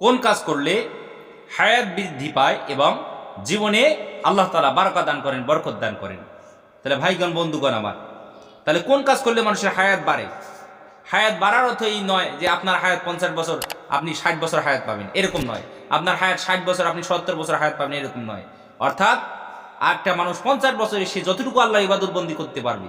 কোন কাজ করলে হায়াত বৃদ্ধি পায় এবং জীবনে আল্লাহ তালা বারকা দান করেন, বরকত দান করেন? তাহলে ভাইগণ, বন্ধুগণ আমার, তাহলে কোন কাজ করলে মানুষের হায়াত বাড়ে? হায়াত বাড়ার অর্থ এই নয় যে আপনার হায়াত পঞ্চাশ বছর আপনি ষাট বছর হায়াত পাবেন, এরকম নয়। আপনার হায়াত ষাট বছর, আপনি সত্তর বছর হায়াত পাবেন, এরকম নয়। অর্থাৎ একটা মানুষ পঞ্চাশ বছরে সে যতটুকু আল্লাহ ইবাদত বন্দি করতে পারবে,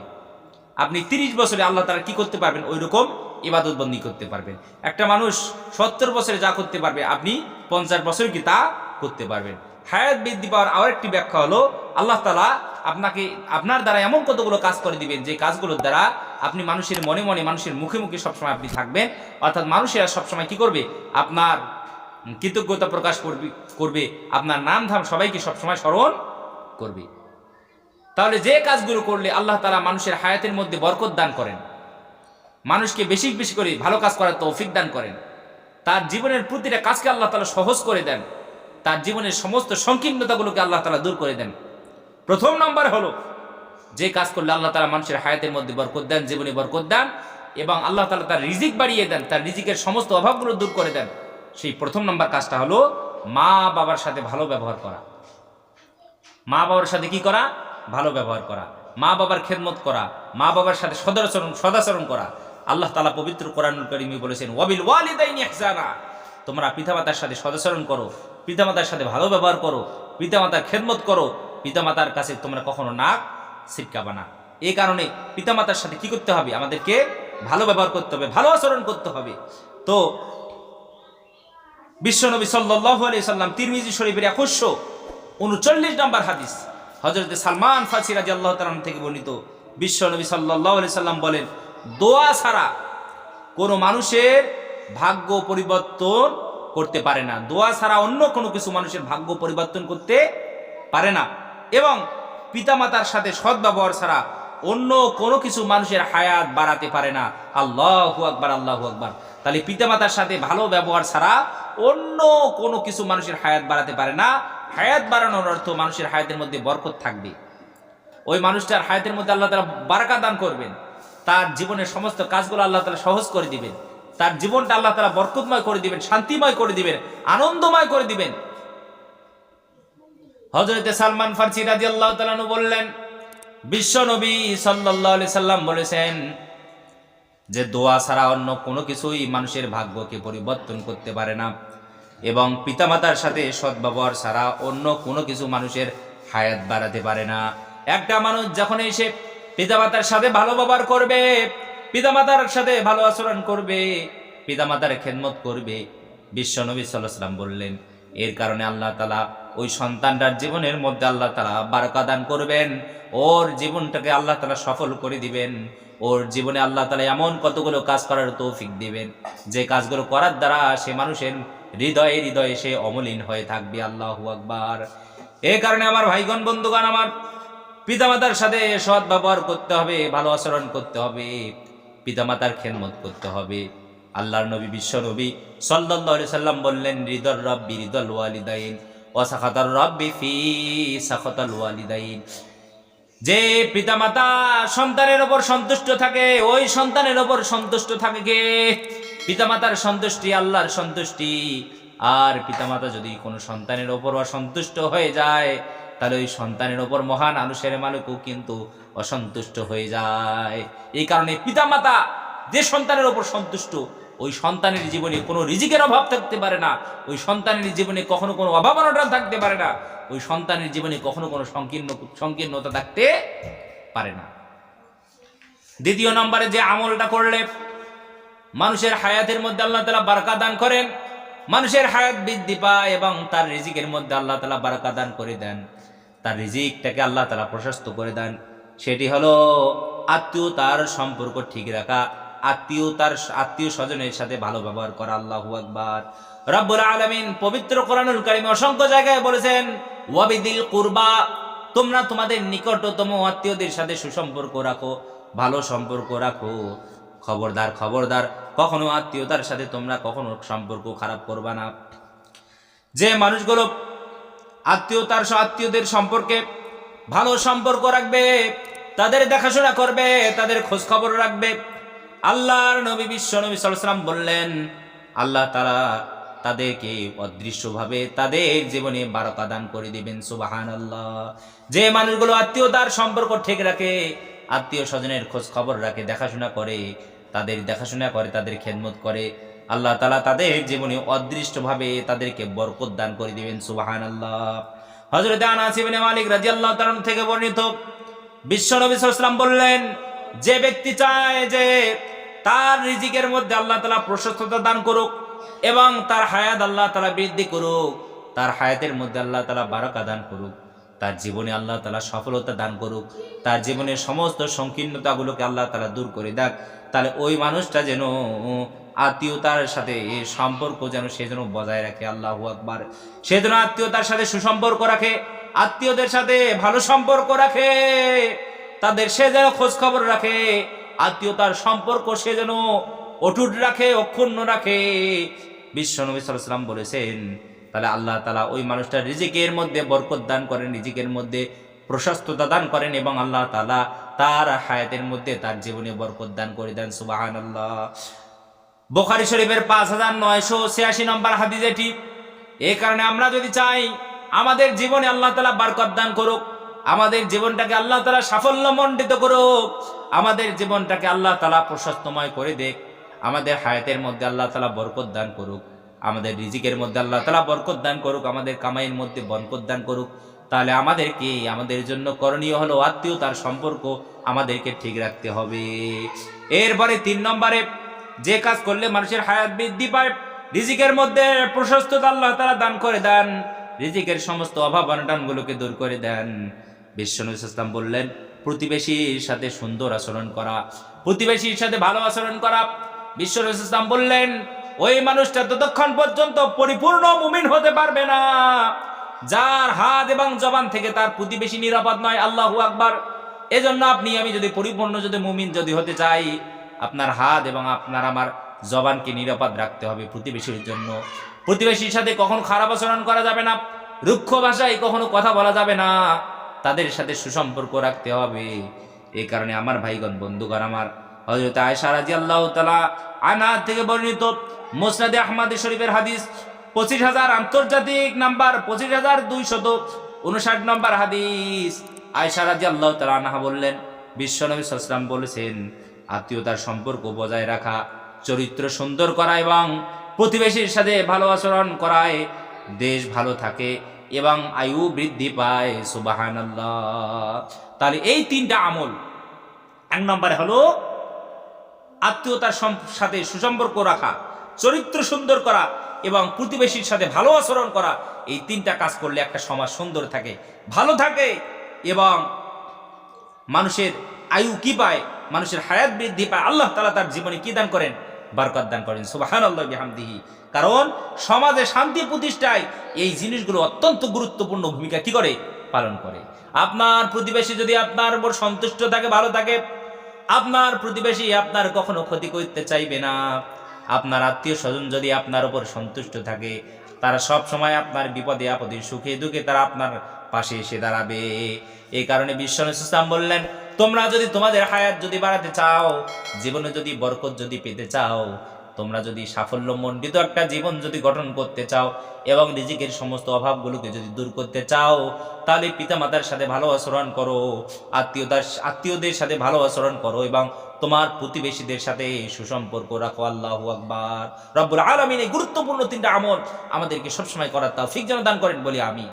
আপনি তিরিশ বছরে আল্লাহ তারা কি করতে পারবেন? ওই রকম ইবাদত বন্দি করতে পারবেন একটা মানুষ সত্তর বছরে যা করতে পারবে, আপনি পঞ্চাশ বছর কি তা করতে পারবেন। হায়াত বৃদ্ধি পাওয়ার আরও একটি ব্যাখ্যা হলো, আল্লাহ তালা আপনাকে, আপনার দ্বারা এমন কতগুলো কাজ করে দিবেন, যে কাজগুলোর দ্বারা আপনি মানুষের মনে মনে, মানুষের মুখে মুখে সবসময় আপনি থাকবেন। অর্থাৎ মানুষেরা সবসময় কি করবে? আপনার কৃতজ্ঞতা প্রকাশ করবে করবে, আপনার নাম ধাম সবাইকে সবসময় স্মরণ করবে। তাহলে যে কাজগুলো করলে আল্লাহ তালা মানুষের হায়াতের মধ্যে বরকত দান করেন। মানুষকে বেশি বেশি করে ভালো কাজ করার তৌফিক দান করেন। তার জীবনের প্রতিটা কাজকে আল্লাহ তালা সহজ করে দেন। তার জীবনের সমস্ত সংকীর্ণতাগুলোকে আল্লাহ তালা দূর করে দেন। প্রথম নম্বর হলো, যে কাজ করলে আল্লাহ তালা মানুষের হায়াতের মধ্যে বরকত দেন, জীবনে বরকত দেন এবং আল্লাহ তালা তার রিজিক বাড়িয়ে দেন, তার রিজিকের সমস্ত অভাবগুলো দূর করে দেন। সেই প্রথম নম্বর কাজটা হলো, মা বাবার সাথে ভালো ব্যবহার করা। মা বাবার সাথে কি করা? ভালো ব্যবহার করা। মা বাবার খেদমত করা। মা বাবার সাথে সদাচরণ সদাচরণ করা। আল্লাহ তালা পবিত্র কোরআনুল করিমি বলেছেন, ওয়াবিল ওয়ালিদাইনি ইহসানা। তোমরা পিতামাতার সাথে সদাচরণ করো, পিতামাতার সাথে ভালো ব্যবহার করো, পিতামাতার খেদমত করো, পিতামাতার কাছে তোমরা কখনো নাক ছিটকাবা না এই কারণে পিতামাতার সাথে কি করতে হবে? আমাদেরকে ভালো ব্যবহার করতে হবে, ভালো আচরণ করতে হবে। তো বিশ্বনবী সাল্লাহ আলি সাল্লাম তিরমিজি শরীফের একশো উনচল্লিশ নম্বর হাদিস হজরত সালমান ফাসি রাজি আল্লাহ তালাম থেকে বর্ণিত। বিশ্বনবী সাল্লাহ আলি সাল্লাম বলেন দোয়া ছাড়া কোনো মানুষের ভাগ্য পরিবর্তন করতে পারে না। দোয়া ছাড়া অন্য কোনো কিছু মানুষের ভাগ্য পরিবর্তন করতে পারে না। এবং পিতামাতার সাথে সদ্ব্যবহার ছাড়া অন্য কোনো কিছু মানুষের হায়াত বাড়াতে পারে না। আল্লাহু আকবার আল্লাহু আকবার। তাহলে পিতামাতার সাথে ভালো ব্যবহার ছাড়া অন্য কোনো কিছু মানুষের হায়াত বাড়াতে পারে না। হায়াত বাড়ানোর অর্থ মানুষের হায়াতের মধ্যে বরকত থাকবে। ওই মানুষটার হায়াতের মধ্যে আল্লাহ তালা বারাকা দান করবেন। তার জীবনের সমস্ত কাজগুলো আল্লাহ তালা সহজ করে দিবেন। তার জীবনটা আল্লাহ তালা বরকতময় করে দিবেন, শান্তিময় করে দিবেন, আনন্দময় করে দিবেন। হজরতে সালমান ফার্সি রাজি আল্লাহ তালানু বললেন, বিশ্ব নবী সাল্লাহ আলি সাল্লাম বলেছেন যে, দোয়া ছাড়া অন্য কোনো কিছুই মানুষের ভাগ্যকে পরিবর্তন করতে পারে না এবং পিতামাতার সাথে সদ্ব্যবহার ছাড়া অন্য কোনো কিছু মানুষের হায়াত বাড়াতে পারে না। একটা মানুষ যখন এসে পিতামাতার সাথে ভালো ব্যবহার করবে, পিতামাতার সাথে ভালো আচরণ করবে, পিতামাতার খেদমত করবে। বিশ্ব নবী সাল্লাম বললেন, এর কারণে আল্লাহ তালা ওই সন্তানটার জীবনের মধ্যে আল্লাহ তালা বারকা দান করবেন, ওর জীবনটাকে আল্লাহ তালা সফল করে দিবেন, ওর জীবনে আল্লাহ তালা এমন কতগুলো কাজ করার তৌফিক দিবেন, যে কাজগুলো করার দ্বারা সে মানুষের হৃদয়ে হৃদয়ে সে অমলিন হয়ে থাকবে। আল্লাহ আকবার। এ কারণে আমার ভাইগণ, বন্ধুগণ, আমার পিতামাতার সাথে সৎ ব্যবহার করতে হবে, ভালো আচরণ করতে হবে, পিতামাতার খেদমত করতে হবে। আল্লাহর নবী, বিশ্ব নবী সাল্লাহ সাল্লাম বললেন হৃদর রব্বি হৃদল ওয়ালিদাইন ও সাখাতার রব্বি ফি সাখাতাল ওয়ালিদাইন। যে পিতামাতা সন্তানের ওপর সন্তুষ্ট থাকে, ওই সন্তানের ওপর সন্তুষ্ট থাকে কে? পিতামাতার সন্তুষ্টি, আল্লাহর সন্তুষ্টি। আর পিতামাতা যদি কোনো সন্তানের ওপর অসন্তুষ্ট হয়ে যায় তাহলে ওই সন্তানের ওপর মহান আনুষের মালিকও কিন্তু অসন্তুষ্ট হয়ে যায়। এই কারণে পিতামাতা যে সন্তানের ওপর সন্তুষ্ট, ওই সন্তানের জীবনে কোনো রিজিকের অভাব থাকতে পারে না। ওই সন্তানের জীবনে কখনো কোনো অভাব অনটন থাকতে পারে না। ওই সন্তানের জীবনে কখনো কোনো সংকীর্ণ, সংকীর্ণতা থাকতে পারে না। দ্বিতীয় নম্বরে যে আমলটা করলে মানুষের হায়াতের মধ্যে আল্লাহ তালা বারকা দান করেন। মানুষের হায়াত বৃদ্ধি পায় এবং তার রিজিকের মধ্যে আল্লাহ তালা বারকা দান করে দেন। তার রিজিকটাকে আল্লাহ তালা প্রশস্ত করে দেন। সেটি হলো আত্মীয়তার সম্পর্ক ঠিক রাখা আত্মীয়তার আত্মীয় স্বজনের সাথে ভালো ব্যবহার করা, আল্লাহ আকবার। রব্বুল আলামিন পবিত্র কোরআনুল কারিমে অসংখ্য জায়গায় বলেছেন, ওয়াবিদিল কুরবা তোমরা তোমাদের নিকটতম আত্মীয়দের সাথে সুসম্পর্ক রাখো, ভালো সম্পর্ক রাখো। খবরদার খবরদার, কখনো আত্মীয়তার সাথে তোমরা কখনো সম্পর্ক খারাপ করবা না। যে মানুষগুলো আত্মীয়তার আত্মীয়দের সম্পর্কে ভালো সম্পর্ক রাখবে, তাদের দেখাশোনা করবে, তাদের খোঁজ খবর রাখবে। আল্লাহর নবী, বিশ্ব নবী সাল্লাম বললেন, আল্লাহ তারা তাদেরকে অদৃশ্যভাবে তাদের জীবনে বারকা দান করে দিবেন সুবাহান আল্লাহ যে মানুষগুলো আত্মীয়তার সম্পর্ক ঠিক রাখে, আত্মীয় স্বজনের খোঁজ খবর রাখে, দেখাশোনা করে, তাদের দেখাশোনা করে, তাদের খেদমত করে আল্লাহ তালা তাদের জীবনে অদৃষ্টভাবে তাদেরকে বরকত দান করে দিবেন সুবাহান আল্লাহ হজরত মালিক রাজি আল্লাহ থেকে বর্ণিত, বিশ্ব সাল্লাম বললেন, যে ব্যক্তি চায় যে তার রিজিকের মধ্যে আল্লাহ তালা প্রশস্ততা দান করুক এবং তার হায়াত আল্লাহ তালা বৃদ্ধি করুক, তার হায়াতের মধ্যে আল্লাহ তালা বারাকা দান করুক, তার জীবনে আল্লাহ তালা সফলতা দান করুক, তার জীবনের সমস্ত সংকীর্ণতাগুলোকে আল্লাহ তালা দূর করে দেখ তাহলে ওই মানুষটা যেন আত্মীয়তার সাথে এ সম্পর্ক যেন সে যেন বজায় রাখে, আল্লাহ আকবার। সে যেন আত্মীয়তার সাথে সুসম্পর্ক রাখে, আত্মীয়দের সাথে ভালো সম্পর্ক রাখে, তাদের সে যেন খোঁজ খবর রাখে, আত্মীয়তার সম্পর্ক সে যেন অটুট রাখে, অক্ষুণ্ণ রাখে। বিশ্ব নবী সাল্লাম বলেছেন, তাহলে আল্লাহ তালা ওই মানুষটার রিজিকের মধ্যে বরকত দান করেন, রিজিকের মধ্যে প্রশস্ততা দান করেন এবং আল্লাহ তালা তার হায়াতের মধ্যে তার জীবনে বরকত দান করে দেন সুবাহান আল্লাহ বোখারি শরীফের পাঁচ হাজার নয়শো ছিয়াশি নম্বর হাদিস এটি। এই কারণে আমরা যদি চাই, আমাদের জীবনে আল্লাহ তালা বারকত দান করুক, আমাদের জীবনটাকে আল্লাহ তালা সাফল্য মণ্ডিত করুক, আমাদের জীবনটাকে আল্লাহ তালা প্রশস্তময় করে দেখ, আমাদের হায়াতের মধ্যে আল্লাহ তালা বরকত দান করুক, আমাদের রিজিকের মধ্যে আল্লাহ তালা বরকত দান করুক, আমাদের কামাইয়ের মধ্যে বরকত দান করুক, তাহলে আমাদেরকে, আমাদের জন্য করণীয় হলো আত্মীয়তার সম্পর্ক আমাদেরকে ঠিক রাখতে হবে। এরপরে তিন নম্বরে যে কাজ করলে মানুষের হায়াত বৃদ্ধি পায়, রিজিকের মধ্যে প্রশস্ততা আল্লাহ তারা দান করে দেন, রিজিকের সমস্ত অভাব অনটনগুলোকে দূর করে দেন। বিশ্বনবী ইসলাম বললেন, প্রতিবেশীর সাথে সুন্দর আচরণ করা, প্রতিবেশীর সাথে ভালো আচরণ করা। বিশ্বনবী ইসলাম বললেন, ওই মানুষটা ততক্ষণ পর্যন্ত পরিপূর্ণ মুমিন হতে পারবে না। যার হাত এবং জবান থেকে তার প্রতিবেশী নিরাপদ নয়, আল্লাহু আকবার। এজন্য আপনি, আমি যদি পরিপূর্ণ, যদি মুমিন যদি হতে চাই আপনার হাত এবং আপনার আমার জবানকে নিরাপদ রাখতে হবে প্রতিবেশীর জন্য। প্রতিবেশীর সাথে কখনো খারাপ আচরণ করা যাবে না, রুক্ষ ভাষায় কখনো কথা বলা যাবে না। তাদের সাথে সুসম্পর্ক রাখতে হবে। এই কারণে আমার ভাইগণ, বন্ধুগণ আমার হজরত আয়সা রাজি আল্লাহ তালা আনা থেকে বর্ণিত মোসনাদে আহমদ শরীফের হাদিস, পঁচিশ হাজার আন্তর্জাতিক নাম্বার, পঁচিশ হাজার দুইশত উনষাট নম্বর হাদিস। আয়সা রাজি আল্লাহ তালা আনহা বললেন, বিশ্বনবী সাল্লাম বলেছেন আত্মীয়তার সম্পর্ক বজায় রাখা, চরিত্র সুন্দর করা এবং প্রতিবেশীর সাথে ভালো আচরণ করায় দেশ ভালো থাকে এবং আয়ু বৃদ্ধি পায় সুবাহান তাহলে এই তিনটা আমল, এক নম্বরে হলো আত্মীয়তার সাথে সুসম্পর্ক রাখা, চরিত্র সুন্দর করা এবং প্রতিবেশীর সাথে ভালো আচরণ করা, এই তিনটা কাজ করলে একটা সমাজ সুন্দর থাকে, ভালো থাকে এবং মানুষের আয়ু কি পায়? মানুষের হায়াত বৃদ্ধি পায়, আল্লাহ তালা তার জীবনে কি দান করেন? বারকত দান করেন সুবাহান আল্লাহ বিহামদিহি। কারণ সমাজে শান্তি প্রতিষ্ঠায় এই জিনিসগুলো অত্যন্ত গুরুত্বপূর্ণ ভূমিকা কি করে? পালন করে। আপনার প্রতিবেশী যদি আপনার উপর সন্তুষ্ট থাকে, ভালো থাকে, আপনার প্রতিবেশী আপনার কখনো ক্ষতি করতে চাইবে না। আপনার আত্মীয় স্বজন যদি আপনার উপর সন্তুষ্ট থাকে, তারা সব সময় আপনার বিপদে, আপদে, সুখে, দুঃখে তারা আপনার পাশে এসে দাঁড়াবে। এই কারণে বিশ্বনাথ ইসলাম বললেন তোমরা যদি তোমাদের হায়াত যদি বাড়াতে চাও, জীবনে যদি বরকত যদি পেতে চাও, তোমরা যদি সাফল্য মণ্ডিত একটা জীবন যদি গঠন করতে চাও এবং রিজিকের সমস্ত অভাবগুলোকে যদি দূর করতে চাও, তাহলে পিতামাতার সাথে ভালো আচরণ করো, আত্মীয়তার, আত্মীয়দের সাথে ভালো আচরণ করো এবং তোমার প্রতিবেশীদের সাথে সুসম্পর্ক রাখো। আল্লাহ আকবার। রব্বুল আলমিন এই গুরুত্বপূর্ণ তিনটা আমল আমাদেরকে সবসময় করার তাও ঠিক যেন দান করেন বলি আমি